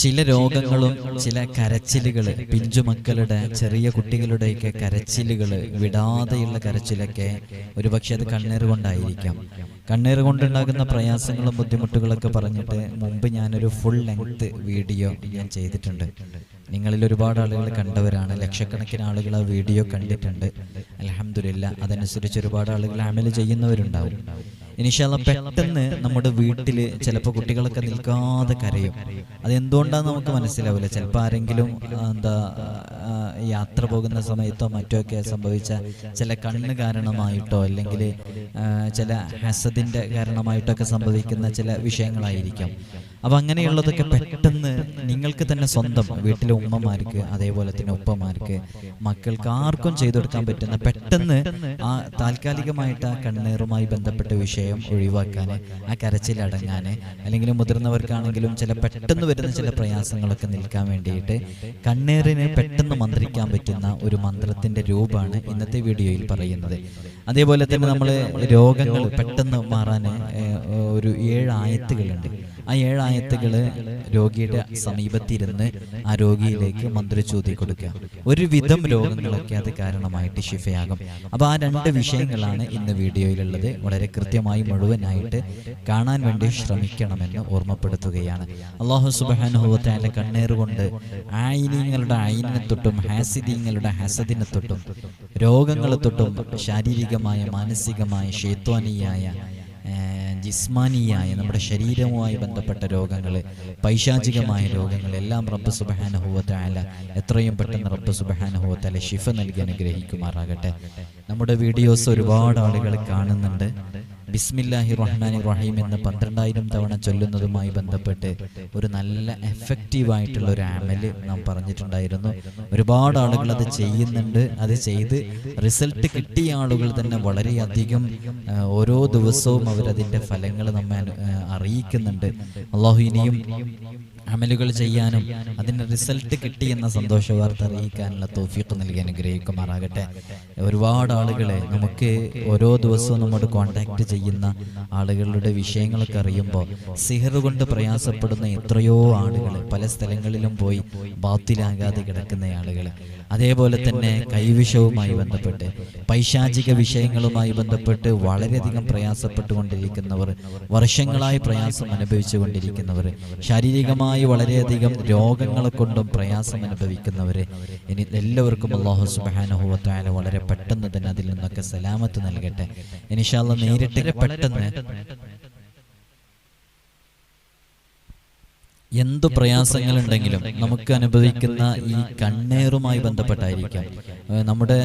ചില രോഗങ്ങളും ചില കരച്ചിലുകൾ പിഞ്ചുമക്കളുടെ ചെറിയ കുട്ടികളുടെയൊക്കെ കരച്ചിലുകൾ വിടാതെയുള്ള കരച്ചിലൊക്കെ ഒരുപക്ഷെ അത് കണ്ണീർ കൊണ്ടായിരിക്കാം കണ്ണീർ കൊണ്ടുണ്ടാകുന്ന പ്രയാസങ്ങളും ബുദ്ധിമുട്ടുകളൊക്കെ പറഞ്ഞിട്ട് മുമ്പ് ഞാനൊരു ഫുൾ ലെങ്ത് വീഡിയോ ഞാൻ ചെയ്തിട്ടുണ്ട്. നിങ്ങളിൽ ഒരുപാട് ആളുകൾ കണ്ടവരാണ്. ലക്ഷക്കണക്കിന് ആളുകൾ ആ വീഡിയോ കണ്ടിട്ടുണ്ട്. അലഹമില്ല അതനുസരിച്ച് ഒരുപാട് ആളുകൾ അമൽ ചെയ്യുന്നവരുണ്ടാവും. ഇനിഷാല്ല പെട്ടെന്ന് നമ്മുടെ വീട്ടിൽ ചിലപ്പോൾ കുട്ടികളൊക്കെ നിൽക്കാതെ കരയും. അതെന്തുകൊണ്ടാണെന്ന് നമുക്ക് മനസ്സിലാവില്ല. ചിലപ്പോൾ ആരെങ്കിലും എന്താ യാത്ര പോകുന്ന സമയത്തോ മറ്റോ ഒക്കെ സംഭവിച്ച ചില കണ്ണ് കാരണമായിട്ടോ അല്ലെങ്കിൽ ചില ഹസദിന്റെ കാരണമായിട്ടൊക്കെ സംഭവിക്കുന്ന ചില വിഷയങ്ങളായിരിക്കാം. അപ്പൊ അങ്ങനെയുള്ളതൊക്കെ പെട്ടെന്ന് നിങ്ങൾക്ക് തന്നെ സ്വന്തം വീട്ടിലെ ഉമ്മമാർക്ക് അതേപോലെ തന്നെ ഉപ്പമാർക്ക് മക്കൾക്ക് ആർക്കും ചെയ്തു കൊടുക്കാൻ പറ്റുന്ന പെട്ടെന്ന് ആ താൽക്കാലികമായിട്ട് ആ കണ്ണീറുമായി ബന്ധപ്പെട്ട വിഷയം ഒഴിവാക്കാൻ ആ കരച്ചിലടങ്ങാൻ അല്ലെങ്കിൽ മുതിർന്നവർക്കാണെങ്കിലും ചില പെട്ടെന്ന് വരുന്ന ചില പ്രയാസങ്ങളൊക്കെ നിൽക്കാൻ വേണ്ടിയിട്ട് കണ്ണീറിന് പെട്ടെന്ന് മന്ത്രിക്കാൻ പറ്റുന്ന ഒരു മന്ത്രത്തിന്റെ രൂപമാണ് ഇന്നത്തെ വീഡിയോയിൽ പറയുന്നത്. അതേപോലെ തന്നെ നമ്മൾ രോഗങ്ങൾ പെട്ടെന്ന് മാറാൻ ഒരു ഏഴ് ആയത്തുകളുണ്ട്. ആ ഏഴ് ആയത്തുകൾ രോഗിയുടെ സമീപത്തിരുന്ന് ആ രോഗിയിലേക്ക് മന്ത്രിച്ചൂതി കൊടുക്കുക. ഒരുവിധം രോഗങ്ങളൊക്കെ അത് കാരണമായിട്ട് ശിഫയാകും. അപ്പൊ ആ രണ്ട് വിഷയങ്ങളാണ് ഇന്ന് വീഡിയോയിലുള്ളത്. വളരെ കൃത്യമായി മുഴുവനായിട്ട് കാണാൻ വേണ്ടി ശ്രമിക്കണമെന്ന് ഓർമ്മപ്പെടുത്തുകയാണ്. അള്ളാഹു സുബാനുഭവത്തെ കണ്ണേർ കൊണ്ട് ആയിനീങ്ങളുടെ ആയിനെ തൊട്ടും ഹാസിദീങ്ങളുടെ ഹസദിനെ തൊട്ടും രോഗങ്ങളെ തൊട്ടും ശാരീരികമായ മാനസികമായ ഷേത്വാനിയായ ഏഹ് ജിസ്മാനിയായ നമ്മുടെ ശരീരവുമായി ബന്ധപ്പെട്ട രോഗങ്ങൾ പൈശാചികമായ രോഗങ്ങൾ എല്ലാം റബ്ബ് സുബഹാനഹുവത്തായ എത്രയും പെട്ടെന്ന് റബ്ബ് സുബഹാനഹുവത്തായ ഷിഫ നൽകി അനുഗ്രഹിക്കുമാറാകട്ടെ. നമ്മുടെ വീഡിയോസ് ഒരുപാട് ആളുകൾ കാണുന്നുണ്ട്. ബിസ്മില്ലാഹി റഹ്മാനി റഹീം എന്ന് പന്ത്രണ്ടായിരം തവണ ചൊല്ലുന്നതുമായി ബന്ധപ്പെട്ട് ഒരു നല്ല എഫക്റ്റീവ് ആയിട്ടുള്ള ഒരു ആമൽ നാം പറഞ്ഞിട്ടുണ്ടായിരുന്നു. ഒരുപാട് ആളുകൾ അത് ചെയ്യുന്നുണ്ട്. അത് ചെയ്ത് റിസൾട്ട് കിട്ടിയ ആളുകൾ തന്നെ വളരെയധികം ഓരോ ദിവസവും അവരതിന്റെ ഫലങ്ങൾ നമ്മെ അറിയിക്കുന്നുണ്ട്. അള്ളാഹു ഇനിയും അമലുകൾ ചെയ്യാനും അതിന്റെ റിസൾട്ട് കിട്ടിയെന്ന സന്തോഷ വാർത്ത അറിയിക്കാനുള്ള തോഫീക്ക് നൽകി അനുഗ്രഹിക്കുമാറാകട്ടെ. ഒരുപാട് ആളുകളെ നമുക്ക് ഓരോ ദിവസവും നമ്മോട് കോണ്ടാക്ട് ചെയ്യുന്ന ആളുകളുടെ വിഷയങ്ങളൊക്കെ അറിയുമ്പോൾ സിഹർ കൊണ്ട് പ്രയാസപ്പെടുന്ന എത്രയോ ആളുകൾ പല സ്ഥലങ്ങളിലും പോയി ബാത്തിലാകാതെ കിടക്കുന്ന ആളുകൾ അതേപോലെ തന്നെ കൈവിഷവുമായി ബന്ധപ്പെട്ട് പൈശാചിക വിഷയങ്ങളുമായി ബന്ധപ്പെട്ട് വളരെയധികം പ്രയാസപ്പെട്ടുകൊണ്ടിരിക്കുന്നവർ വർഷങ്ങളായി പ്രയാസം അനുഭവിച്ചുകൊണ്ടിരിക്കുന്നവർ ശാരീരികമായി വളരെയധികം രോഗങ്ങളെ കൊണ്ടും പ്രയാസം അനുഭവിക്കുന്നവർ ഇനി എല്ലാവർക്കും അള്ളാഹു സുബാനുഭവത്തായ വളരെ പെട്ടെന്ന് തന്നെ അതിൽ നിന്നൊക്കെ സലാമത്ത് നൽകട്ടെ. ഇനിഷാല്ല നേരിട്ട് പെട്ടെന്ന് എന്തു പ്രയാസങ്ങളുണ്ടെങ്കിലും നമുക്ക് അനുഭവിക്കുന്ന ഈ കണ്ണേറുമായി ബന്ധപ്പെട്ടായിരിക്കാം. നമ്മുടെ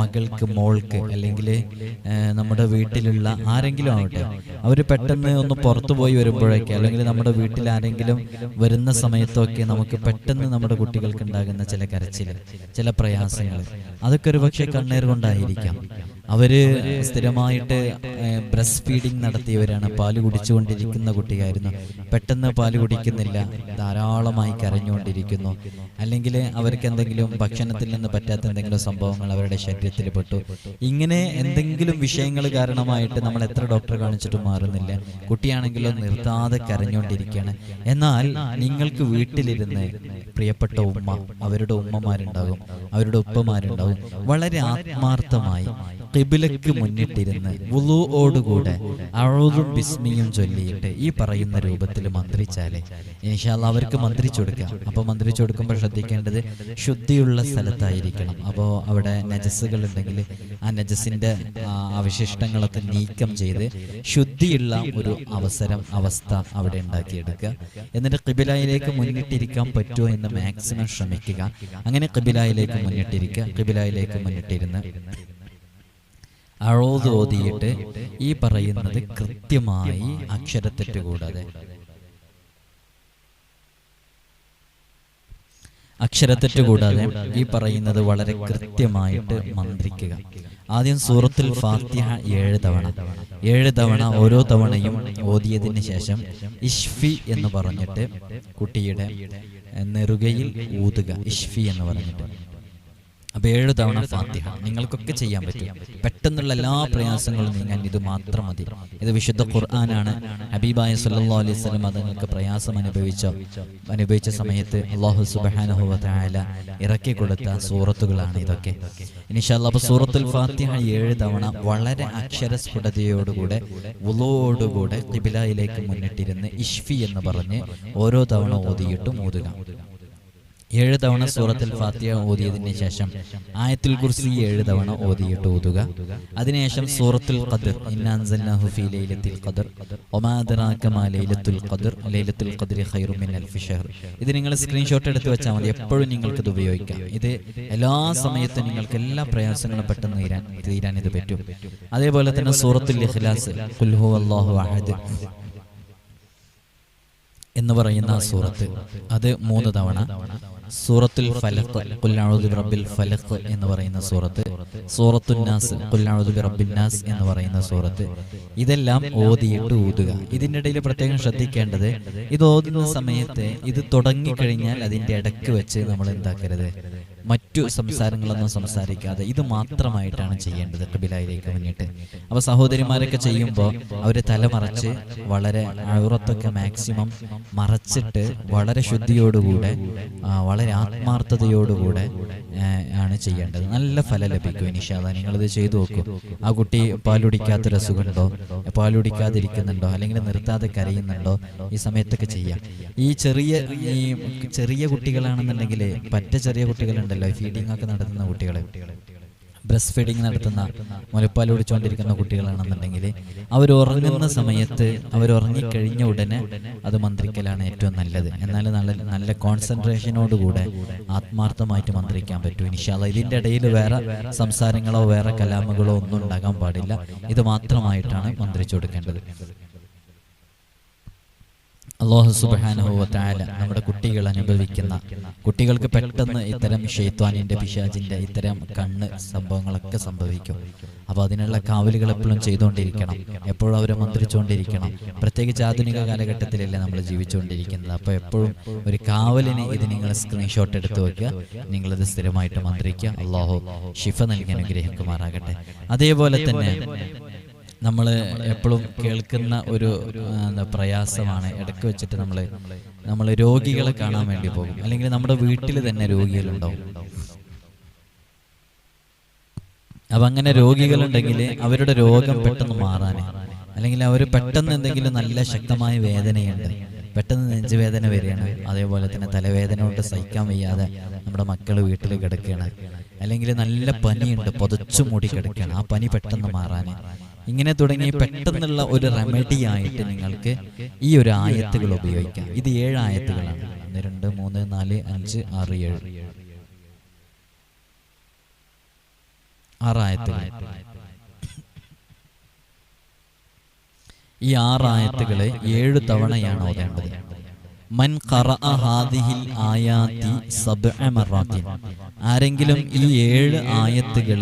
മകൾക്ക് മോൾക്ക് അല്ലെങ്കിൽ നമ്മുടെ വീട്ടിലുള്ള ആരെങ്കിലും ആവട്ടെ. അവർ പെട്ടെന്ന് ഒന്ന് പുറത്തു പോയി വരുമ്പോഴൊക്കെ അല്ലെങ്കിൽ നമ്മുടെ വീട്ടിൽ ആരെങ്കിലും വരുന്ന സമയത്തൊക്കെ നമുക്ക് പെട്ടെന്ന് നമ്മുടെ കുട്ടികൾക്ക് ഉണ്ടാകുന്ന ചില കരച്ചിൽ ചില പ്രയാസങ്ങൾ അതൊക്കെ ഒരു പക്ഷേ കണ്ണേർ കൊണ്ടായിരിക്കാം അവർ സ്ഥിരമായിട്ട് ബ്രസ്റ്റ് ഫീഡിങ് നടത്തിയവരാണ്. പാൽ കുടിച്ചുകൊണ്ടിരിക്കുന്ന കുട്ടിയായിരുന്നു. പെട്ടെന്ന് പാൽ കുടിക്കുന്നില്ല. ധാരാളമായി കരഞ്ഞുകൊണ്ടിരിക്കുന്നു. അല്ലെങ്കിൽ അവർക്ക് എന്തെങ്കിലും ഭക്ഷണത്തിൽ നിന്ന് പറ്റാത്ത എന്തെങ്കിലും സംഭവങ്ങൾ അവരുടെ ശരീരത്തിൽ പെട്ടു. ഇങ്ങനെ എന്തെങ്കിലും വിഷയങ്ങൾ കാരണമായിട്ട് നമ്മൾ എത്ര ഡോക്ടറെ കാണിച്ചിട്ടും മാറുന്നില്ല. കുട്ടിയാണെങ്കിലും നിർത്താതെ കരഞ്ഞുകൊണ്ടിരിക്കുകയാണ്. എന്നാൽ നിങ്ങൾക്ക് വീട്ടിലിരുന്ന് പ്രിയപ്പെട്ട ഉമ്മ അവരുടെ ഉമ്മമാരുണ്ടാകും. അവരുടെ ഉപ്പമാരുണ്ടാകും. വളരെ ആത്മാർത്ഥമായി കിബിലക്ക് മുന്നിട്ടിരുന്ന് വുളുവോടുകൂടെ അഴുതും ബിസ്മിയും ചൊല്ലിയിട്ട് ഈ പറയുന്ന രൂപത്തിൽ മന്ത്രിച്ചാലേ ഇൻഷാല്ല അവർക്ക് മന്ത്രിച്ചു കൊടുക്കാം അപ്പോൾ മന്ത്രിച്ചു കൊടുക്കുമ്പോൾ ശ്രദ്ധിക്കേണ്ടത് ശുദ്ധിയുള്ള സ്ഥലത്തായിരിക്കണം. അപ്പോൾ അവിടെ നജസ്സുകൾ ഉണ്ടെങ്കിൽ ആ നജസിന്റെ അവശിഷ്ടങ്ങളൊക്കെ നീക്കം ചെയ്ത് ശുദ്ധിയുള്ള ഒരു അവസരം അവസ്ഥ അവിടെ ഉണ്ടാക്കിയെടുക്കുക. എന്നിട്ട് കിബിലായിലേക്ക് മുന്നിട്ടിരിക്കാൻ പറ്റുമോ എന്ന് മാക്സിമം ശ്രമിക്കുക. അങ്ങനെ കിബിലായിലേക്ക് മുന്നിട്ടിരിക്കുക. കിബിലായിലേക്ക് മുന്നിട്ടിരുന്ന് അഴോത് ഓതിയിട്ട് ഈ പറയുന്നത് കൃത്യമായി അക്ഷരത്തെറ്റ് കൂടാതെ അക്ഷരത്തെറ്റ് കൂടാതെ ഈ പറയുന്നത് വളരെ കൃത്യമായിട്ട് മന്ത്രിക്കുക. ആദ്യം സൂറത്തിൽ ഫാത്തിഹ ഏഴ് തവണ. ഏഴ് തവണ ഓരോ തവണയും ഓതിയതിന് ശേഷം ഇഷ്ഫി എന്ന് പറഞ്ഞിട്ട് കുട്ടിയുടെ നെറുകയിൽ ഊതുക. ഇഷ്ഫി എന്ന് പറഞ്ഞിട്ട്. അപ്പൊ ഏഴ് തവണ ഫാത്തിഹ. നിങ്ങൾക്കൊക്കെ ചെയ്യാൻ പറ്റും. പെട്ടെന്നുള്ള എല്ലാ പ്രയാസങ്ങളും നീങ്ങാൻ ഇത് മാത്രം മതി. ഇത് വിശുദ്ധ ഖുർആനാണ്. ഹബീബായ സല്ലാ അലൈഹി വസല്ലം നിങ്ങൾക്ക് പ്രയാസം അനുഭവിച്ച അനുഭവിച്ച സമയത്ത് അള്ളാഹു സുബ്ഹാനഹു വ ഇറക്കി കൊടുത്ത സൂറത്തുകളാണ് ഇതൊക്കെ. ഇനിഷാല്ല അപ്പോൾ സൂറത്തുൽ ഫാത്തിഹ ഏഴ് തവണ വളരെ അക്ഷരസ്ഫുടതയോടുകൂടെ ഉളോടുകൂടെ ഖിബിലയിലേക്ക് മുന്നിട്ടിരുന്ന് ഇഷ്ഫി എന്ന് പറഞ്ഞ് ഓരോ തവണ ഓതിയിട്ടും ഓതുക. ഏഴ് തവണ സൂറത്തിൽ ഫാത്തിയ ഓതിയതിന് ശേഷം ആയത്തിൽ കുർസി ഏഴ് തവണ ഓതിയിട്ട് ഓതുക. അതിനുശേഷം സൂറത്തുൽ ഖദർ. ഫീ ലൈലത്തുൽ ഖദർ. വമാ അദ്റാക മാ ലൈലത്തുൽ ഖദർ. ലൈലത്തുൽ ഖദ്രി ഖൈറു മിൻ അൽഫി ഷഹർ ഇത് നിങ്ങൾ സ്ക്രീൻഷോട്ട് എടുത്ത് വെച്ചാൽ മതി. എപ്പോഴും നിങ്ങൾക്ക് ഇത് ഉപയോഗിക്കാം. ഇത് എല്ലാ സമയത്തും നിങ്ങൾക്ക് എല്ലാ പ്രയാസങ്ങളും പെട്ടെന്ന് തീരാൻ തീരാൻ ഇത് പറ്റും. അതേപോലെ തന്നെ സൂറത്തുൽ ഇഖ്ലാസ്. ഖുൽ ഹുവല്ലാഹു അഹദ്. എന്ന് പറയുന്ന സൂറത്ത്. അത് മൂന്ന് തവണ. സൂറത്തുൽ ഫലഖ് കുല്ലാഴുദ് റബ്ബിൽ ഫലഖ് എന്ന് പറയുന്ന സൂറത്ത്. സൂറത്തുൽ നാസ് കുല്ലാഴുദ് റബ്ബിൽ നാസ് എന്ന് പറയുന്ന സൂറത്ത്. ഇതെല്ലാം ഓതിയിട്ട് ഊതുക ഇതിനിടയിൽ പ്രത്യേകം ശ്രദ്ധിക്കേണ്ടത് ഇത് ഓതുന്ന സമയത്ത് ഇത് തുടങ്ങിക്കഴിഞ്ഞാൽ അതിന്റെ ഇടയ്ക്ക് വെച്ച് നമ്മൾ എന്താക്കരുത്? മറ്റു സംസാരങ്ങളൊന്നും സംസാരിക്കാതെ. ഇത് മാത്രമായിട്ടാണ് ചെയ്യേണ്ടത് കബിലായിലേക്ക് മുന്നിട്ട്. അപ്പോൾ സഹോദരിമാരൊക്കെ ചെയ്യുമ്പോൾ അവർ തലമറച്ച് വളരെ അഴുറത്തൊക്കെ മാക്സിമം മറച്ചിട്ട് വളരെ ശുദ്ധിയോടുകൂടെ വളരെ ആത്മാർത്ഥതയോടുകൂടെ ആണ് ചെയ്യേണ്ടത്. നല്ല ഫലം ലഭിക്കും ഇനിഷാദ നിങ്ങളിത് ചെയ്തു നോക്കൂ. ആ കുട്ടി പാലുടിക്കാത്തൊരു അസുഖമുണ്ടോ? പാലുടിക്കാതിരിക്കുന്നുണ്ടോ? അല്ലെങ്കിൽ നിർത്താതെ കരയുന്നുണ്ടോ? ഈ സമയത്തൊക്കെ ചെയ്യാം. ഈ ചെറിയ ഈ ചെറിയ കുട്ടികളാണെന്നുണ്ടെങ്കിൽ പറ്റ ചെറിയ കുട്ടികളുണ്ടല്ലോ ഫീഡിംഗ് ഒക്കെ നടത്തുന്ന കുട്ടികളെ. ബ്രസ്റ്റ് ഫീഡിങ് നടത്തുന്ന മുലപ്പാൽ ഒടിച്ചുകൊണ്ടിരിക്കുന്ന കുട്ടികളാണെന്നുണ്ടെങ്കിൽ അവർ ഉറങ്ങുന്ന സമയത്ത് അവർ ഉറങ്ങിക്കഴിഞ്ഞ ഉടനെ അത് മന്ത്രിക്കലാണ് ഏറ്റവും നല്ലത്. എന്നാൽ നല്ല നല്ല കോൺസെൻട്രേഷനോടുകൂടെ ആത്മാർത്ഥമായിട്ട് മന്ത്രിക്കാൻ പറ്റും. ഇൻഷാല്ല ഇതിന്റെ ഇടയിൽ വേറെ സംസാരങ്ങളോ വേറെ കലാമുകളോ ഒന്നും ഉണ്ടാകാൻ പാടില്ല. ഇത് മാത്രമായിട്ടാണ് മന്ത്രിച്ചു കൊടുക്കേണ്ടത്. അള്ളാഹു സുബാനുഭവ താല നമ്മുടെ കുട്ടികൾ അനുഭവിക്കുന്ന കുട്ടികൾക്ക് പെട്ടെന്ന് ഇത്തരം ഷെയ്ത്വാനിന്റെ പിശാജിന്റെ ഇത്തരം കണ്ണ് സംഭവങ്ങളൊക്കെ സംഭവിക്കും. അപ്പോൾ അതിനുള്ള കാവലുകൾ എപ്പോഴും ചെയ്തുകൊണ്ടിരിക്കണം. എപ്പോഴും അവരെ മന്ത്രിച്ചുകൊണ്ടിരിക്കണം. പ്രത്യേകിച്ച് ആധുനിക കാലഘട്ടത്തിലല്ലേ നമ്മൾ ജീവിച്ചുകൊണ്ടിരിക്കുന്നത്. അപ്പോൾ എപ്പോഴും ഒരു കാവലിന് ഇത് നിങ്ങൾ സ്ക്രീൻഷോട്ട് എടുത്ത് വെക്കുക നിങ്ങളത് സ്ഥിരമായിട്ട് മന്ത്രിക്കുക. അള്ളാഹു ഷിഫ നൽകി അനുഗ്രഹിക്കുമാറാകട്ടെ. അതേപോലെ തന്നെ നമ്മൾ എപ്പോഴും കേൾക്കുന്ന ഒരു എന്താ പ്രയാസമാണ്. ഇടയ്ക്ക് വെച്ചിട്ട് നമ്മൾ നമ്മൾ രോഗികളെ കാണാൻ വേണ്ടി പോകും. അല്ലെങ്കിൽ നമ്മുടെ വീട്ടിൽ തന്നെ രോഗികളുണ്ടാവും. അപ്പം അങ്ങനെ രോഗികളുണ്ടെങ്കിൽ അവരുടെ രോഗം പെട്ടെന്ന് മാറാൻ. അല്ലെങ്കിൽ അവർ പെട്ടെന്ന് എന്തെങ്കിലും നല്ല ശക്തമായ വേദനയുണ്ട്. പെട്ടെന്ന് നെഞ്ചുവേദന വരികയാണ്. അതേപോലെ തന്നെ തലവേദന കൊണ്ട് സഹിക്കാൻ വയ്യാതെ നമ്മുടെ മക്കൾ വീട്ടിൽ കിടക്കുകയാണ്. അല്ലെങ്കിൽ നല്ല പനിയുണ്ട്. പൊതച്ചു മൂടി കിടക്കുകയാണ്. ആ പനി പെട്ടെന്ന് മാറാൻ. ഇങ്ങനെ തുടങ്ങി പെട്ടെന്നുള്ള ഒരു റെമഡി ആയിട്ട് നിങ്ങൾക്ക് ഈ ഒരു ആയത്തുകൾ ഉപയോഗിക്കാം. ഇത് ഏഴ് ആയത്തുകളാണ്. ഒന്ന് രണ്ട് മൂന്ന് നാല് അഞ്ച് ആറ് ഏഴ്. ആറായത്തുകൾ ഈ ആറായത്തുകളെ ഏഴ് തവണയാണ് ഓതേണ്ടത്. മൻ ഖറഅ ഹാദിഹിൽ ആയാതി സബ്അ ആരെങ്കിലും ഈ ഏഴ് ആയത്തുകൾ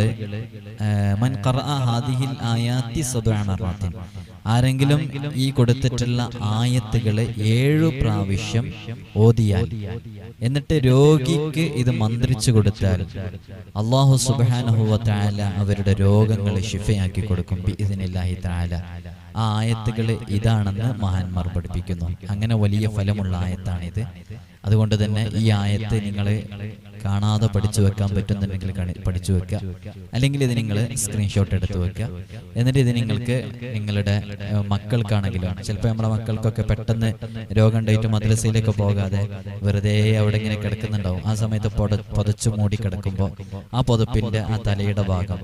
മൻ ഹാദിഹിൽ ആയാത്തി സബ്അ മറാത്തിൻ ആരെങ്കിലും ഈ കൊടുത്തിട്ടുള്ള ആയത്തുകൾ ഏഴു പ്രാവശ്യം ഓതിയാൽ എന്നിട്ട് രോഗിക്ക് ഇത് മന്ത്രിച്ചു കൊടുത്താൽ അള്ളാഹു തആല അവരുടെ രോഗങ്ങളെ ശിഫയാക്കി കൊടുക്കും ഇതിനില്ലാഹി താല ആ ആയത്തുകൾ ഇതാണെന്ന് മഹാന്മാർ പഠിപ്പിക്കുന്നു. അങ്ങനെ വലിയ ഫലമുള്ള ആയത്താണിത്. അതുകൊണ്ട് തന്നെ ഈ ആയത്ത് നിങ്ങൾ കാണാതെ പഠിച്ചു വെക്കാൻ പറ്റുന്നുണ്ടെങ്കിൽ പഠിച്ചു വെക്കുക. അല്ലെങ്കിൽ ഇത് നിങ്ങൾ സ്ക്രീൻഷോട്ട് എടുത്ത് വെക്കുക. എന്നിട്ട് ഇത് നിങ്ങൾക്ക് നിങ്ങളുടെ മക്കൾക്കാണെങ്കിലും ചിലപ്പോൾ നമ്മളെ മക്കൾക്കൊക്കെ പെട്ടെന്ന് രോഗം ഉണ്ടായിട്ട് മദ്രസയിലേക്ക് പോകാതെ വെറുതെ അവിടെ ഇങ്ങനെ കിടക്കുന്നുണ്ടാവും. ആ സമയത്ത് പൊതച്ചു മൂടി കിടക്കുമ്പോൾ ആ പുതപ്പിന്റെ ആ തലയുടെ ഭാഗം.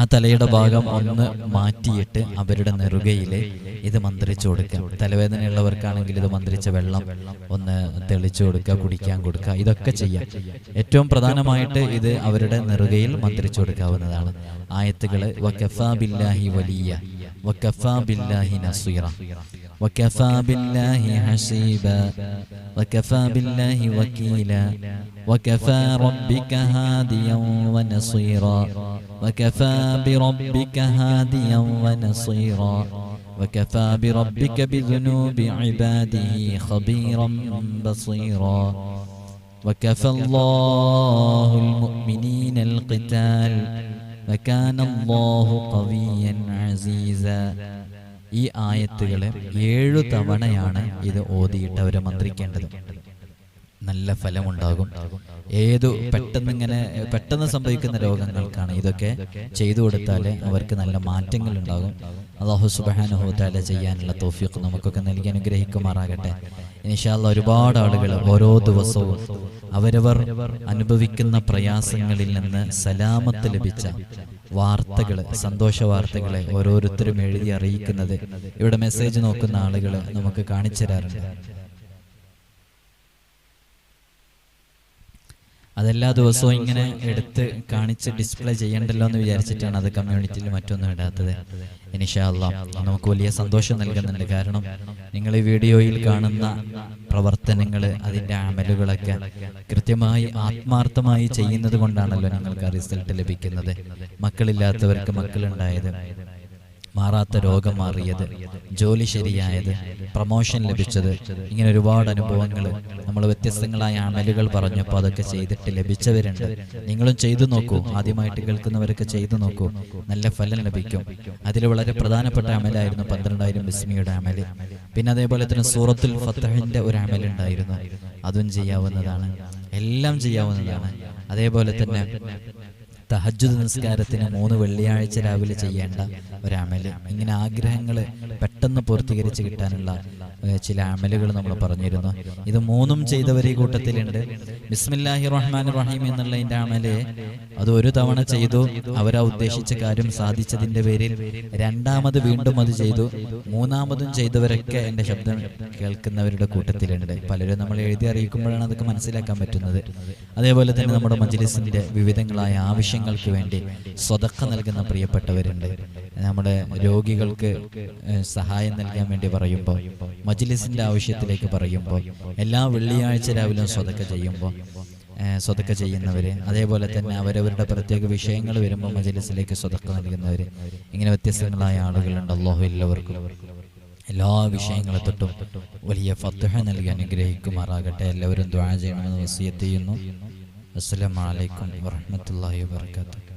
ആ തലയുടെ ഭാഗം ഒന്ന് മാറ്റിയിട്ട് അവരുടെ നെറുകയിൽ ഇത് മന്ത്രിച്ചു കൊടുക്കുക. തലവേദനയുള്ളവർക്കാണെങ്കിൽ ഇത് മന്ത്രിച്ച വെള്ളം ഒന്ന് തെളിച്ചു കൊടുക്കുക കുടിക്കാൻ കൊടുക്കുക ഇതൊക്കെ ചെയ്യാം. ഏറ്റവും പ്രധാനമായിട്ട് ഇത് അവരുടെ നെറുകയിൽ മന്ത്രിച്ചു കൊടുക്കാവുന്നതാണ്. ആയത്തുകൾ വക്കഫാ ബില്ലാഹി വലിയ വക്കഫാ ബില്ലാഹി നസീറ. وكفى بالله حسيبا. وكفى بالله وكيلا. وكفى ربك هاديا ونصيرا. وكفى بربك هاديا ونصيرا. وكفى بربك بذنوب عباده خبيرا بصيرا. وكفى الله المؤمنين القتال. وكان الله قويا عزيزا. ഈ ആയത്തുകളെ ഏഴു തവണയാണ് ഇത് ഓതിയിട്ട് അവരെ മന്ത്രിക്കേണ്ടത്. നല്ല ഫലമുണ്ടാകും. ഏതു പെട്ടെന്ന് ഇങ്ങനെ പെട്ടെന്ന് സംഭവിക്കുന്ന രോഗങ്ങൾക്കാണ് ഇതൊക്കെ ചെയ്തു കൊടുത്താൽ അവർക്ക് നല്ല മാറ്റങ്ങൾ ഉണ്ടാകും. അള്ളാഹു സുബാനുഹോത്താല ചെയ്യാനുള്ള തോഫിയൊക്കെ നമുക്കൊക്കെ നൽകി അനുഗ്രഹിക്കുമാറാകട്ടെ. ഇനിഷാല്ല ഒരുപാട് ആളുകൾ ഓരോ ദിവസവും അവരവർ അനുഭവിക്കുന്ന പ്രയാസങ്ങളിൽ നിന്ന് സലാമത്ത് ലഭിച്ച വാർത്തകൾ സന്തോഷ വാർത്തകളെ ഓരോരുത്തരും എഴുതി അറിയിക്കുന്നത്. ഇവിടെ മെസ്സേജ് നോക്കുന്ന ആളുകൾ നമുക്ക് കാണിച്ചു തരാറുണ്ട്. അതെല്ലാ ദിവസവും ഇങ്ങനെ എടുത്ത് കാണിച്ച് ഡിസ്പ്ലേ ചെയ്യണ്ടല്ലോ എന്ന് വിചാരിച്ചിട്ടാണ് അത് കമ്മ്യൂണിറ്റിയിൽ മറ്റൊന്നും ഇടാത്തത്. ഇനിഷാല്ല നമുക്ക് വലിയ സന്തോഷം നൽകുന്നുണ്ട്. കാരണം നിങ്ങൾ ഈ വീഡിയോയിൽ കാണുന്ന പ്രവർത്തനങ്ങൾ അതിന്റെ അമലുകളൊക്കെ കൃത്യമായി ആത്മാർത്ഥമായി ചെയ്യുന്നത് കൊണ്ടാണല്ലോ നിങ്ങൾക്ക് ആ റിസൾട്ട് ലഭിക്കുന്നത്. മക്കളില്ലാത്തവർക്ക് മക്കളുണ്ടായത്. മാറാത്ത രോഗം മാറിയത് ജോലി ശരിയായത് പ്രമോഷൻ ലഭിച്ചത് ഇങ്ങനെ ഒരുപാട് അനുഭവങ്ങൾ നമ്മൾ വ്യത്യസ്തങ്ങളായ അമലുകൾ പറഞ്ഞപ്പോൾ അതൊക്കെ ചെയ്തിട്ട് ലഭിച്ചവരുണ്ട്. നിങ്ങളും ചെയ്തു നോക്കൂ. ആദ്യമായിട്ട് കേൾക്കുന്നവരൊക്കെ ചെയ്തു നോക്കൂ. നല്ല ഫലം ലഭിക്കും. അതിൽ വളരെ പ്രധാനപ്പെട്ട അമലായിരുന്നു പന്ത്രണ്ടായിരം ബിസ്മിയുടെ അമൽ. പിന്നെ അതേപോലെ തന്നെ സൂറത്തുൽ ഫത്തഹിന്റെ ഒരു അമലുണ്ടായിരുന്നു അതും ചെയ്യാവുന്നതാണ്. എല്ലാം ചെയ്യാവുന്നതാണ്. അതേപോലെ തന്നെ തഹജുദ് നിസ്കാരത്തിന് മൂന്ന് വെള്ളിയാഴ്ച രാവിലെ ചെയ്യേണ്ട ഒരു അമൽ ഇങ്ങനെ ആഗ്രഹങ്ങൾ പെട്ടെന്ന് പൂർത്തീകരിച്ച് കിട്ടാനുള്ള ചില അമലുകൾ നമ്മൾ പറഞ്ഞിരുന്നു. ഇത് മൂന്നും ചെയ്തവർ ഈ കൂട്ടത്തിലുണ്ട്. ബിസ്മില്ലാഹി റഹ്മാൻ റഹീം എന്നുള്ള എന്നുള്ളതിന്റെ അമൽ അത് ഒരു തവണ ചെയ്തു. അവരാ ഉദ്ദേശിച്ച കാര്യം സാധിച്ചതിന്റെ പേരിൽ രണ്ടാമത് വീണ്ടും അത് ചെയ്തു. മൂന്നാമതും ചെയ്തവരൊക്കെ എന്റെ ശബ്ദം കേൾക്കുന്നവരുടെ കൂട്ടത്തിലുണ്ട്. പലരും നമ്മൾ എഴുതി അറിയിക്കുമ്പോഴാണ് അതൊക്കെ മനസ്സിലാക്കാൻ പറ്റുന്നത്. അതേപോലെ തന്നെ നമ്മുടെ മജ്ലിസിന്റെ വിവിധങ്ങളായ ആവശ്യങ്ങൾക്ക് വേണ്ടി സ്വതക്ക നൽകുന്ന പ്രിയപ്പെട്ടവരുണ്ട്. നമ്മുടെ രോഗികൾക്ക് സഹായം നൽകാൻ വേണ്ടി പറയുമ്പോൾ മജ്ലിസിന്റെ ആവശ്യത്തിലേക്ക് പറയുമ്പോൾ എല്ലാ വെള്ളിയാഴ്ച രാവിലെ സ്വതക്ക ചെയ്യുമ്പോൾ സ്വതക്ക ചെയ്യുന്നവര് അതേപോലെ തന്നെ അവരവരുടെ പ്രത്യേക വിഷയങ്ങൾ വരുമ്പോൾ മജ്ലിസിലേക്ക് സ്വതക്ക നൽകുന്നവര്. ഇങ്ങനെ വ്യത്യസ്തങ്ങളായ ആളുകളുണ്ട് അള്ളാഹു എല്ലാവർക്കും. എല്ലാ വിഷയങ്ങളെ തൊട്ടും വലിയ ഫത്തുഹ നൽകി അനുഗ്രഹിക്കുമാറാകട്ടെ. എല്ലാവരും ദ്വാര ചെയ്യണമെന്ന് വസിയത്ത് ചെയ്യുന്നു. അസ്സലാമലൈക്കും വരഹമുല്ലാ വാബർക്കാത്തു